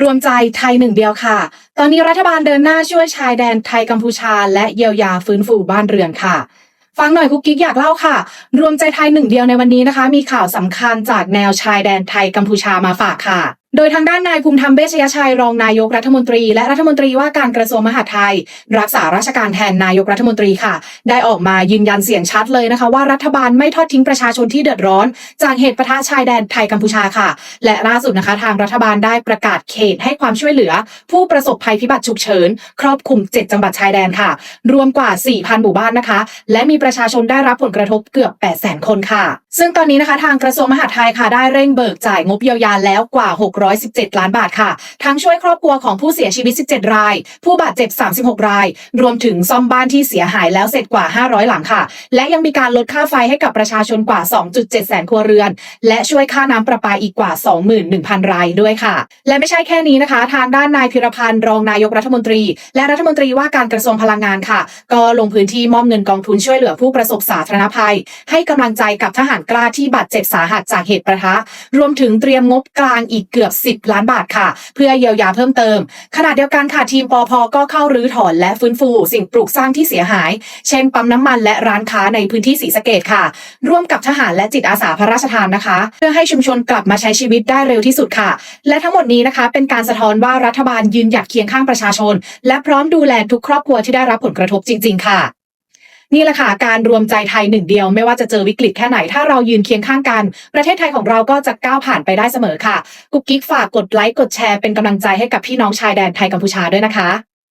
รวมใจไทยหนึ่งเดียวค่ะ ตอนนี้รัฐบาลเดินหน้าช่วยชายแดนไทยกัมพูชา และเยียวยาฟื้นฟูบ้านเรือนค่ะ ฟังหน่อยคุกกิ๊กอยากเล่าค่ะ รวมใจไทยหนึ่งเดียวในวันนี้นะคะ มีข่าวสำคัญจากแนวชายแดนไทยกัมพูชามาฝากค่ะ โดยทางด้านนายภูมิธรรมเบชยชัยรองนายกรัฐมนตรี และรัฐมนตรีว่าการกระทรวงมหาดไทย รักษาราชการแทนนายกรัฐมนตรีค่ะ ได้ออกมายืนยันเสียงชัดเลยนะคะ ว่ารัฐบาลไม่ทอดทิ้งประชาชนที่เดือดร้อน จากเหตุปะทะชายแดนไทยกัมพูชาค่ะ และล่าสุดนะคะ ทางรัฐบาลได้ประกาศเขตให้ความช่วยเหลือ ผู้ประสบภัยพิบัติฉุกเฉิน ครอบคลุม 7 จังหวัดชายแดนค่ะ รวมกว่า 4,000 หมู่บ้านนะคะ และมีประชาชนได้รับผลกระทบเกือบ 800,000 คนค่ะ ซึ่งตอนนี้นะคะทางกระทรวงมหาดไทยค่ะได้เร่งเบิกจ่ายงบเยียวยาแล้วกว่า 617 ล้านบาทค่ะ ทั้งช่วยครอบครัวของผู้เสียชีวิต 17 ราย ผู้บาดเจ็บ 36 ราย รวมถึงซ่อมบ้านที่เสียหายแล้วเสร็จกว่า 500 หลังค่ะ และยังมีการลดค่าไฟให้กับประชาชนกว่า 2.7 แสนครัวเรือน และช่วยค่าน้ำประปาอีกกว่า 21,000 รายด้วยค่ะ และไม่ใช่แค่นี้นะคะ ทางด้านนายพิรพันธ์รองนายกรัฐมนตรี และรัฐมนตรีว่าการกระทรวงพลังงานค่ะ ก็ลงพื้นที่มอบเงินกองทุนช่วยเหลือผู้ประสบสาธารณภัย ให้กำลังใจกับทหารกล้าที่บาดเจ็บสาหัสจากเหตุประทะ รวมถึงเตรียมงบกลางอีกเกือบ 10 ล้านบาทค่ะ เพื่อเยียวยาเพิ่มเติม ขณะเดียวกันค่ะทีมปอพก็เข้ารื้อถอนและฟื้นฟู สิ่งปลูกสร้างที่เสียหาย เช่นปั๊มน้ำมันและร้านค้าในพื้นที่ศรีสะเกดค่ะ ร่วมกับทหารและจิตอาสาพระราชทานนะคะ เพื่อให้ชุมชนกลับมาใช้ชีวิตได้เร็วที่สุดค่ะ และทั้งหมดนี้นะคะ เป็นการสะท้อนว่ารัฐบาลยืนหยัดเคียงข้างประชาชน และพร้อมดูแลทุกครอบครัวที่ได้รับผลกระทบจริง ๆ ค่ะ นี่แหละค่ะการรวมใจไทยหนึ่งเดียว ไม่ว่าจะเจอวิกฤตแค่ไหนถ้าเรายืนเคียงข้างกัน ประเทศไทยของเราก็จะก้าวผ่านไปได้เสมอค่ะกุ๊กกิ๊กฝากกดไลค์กดแชร์เป็นกำลังใจให้กับพี่น้องชายแดนไทยกัมพูชาด้วยนะคะ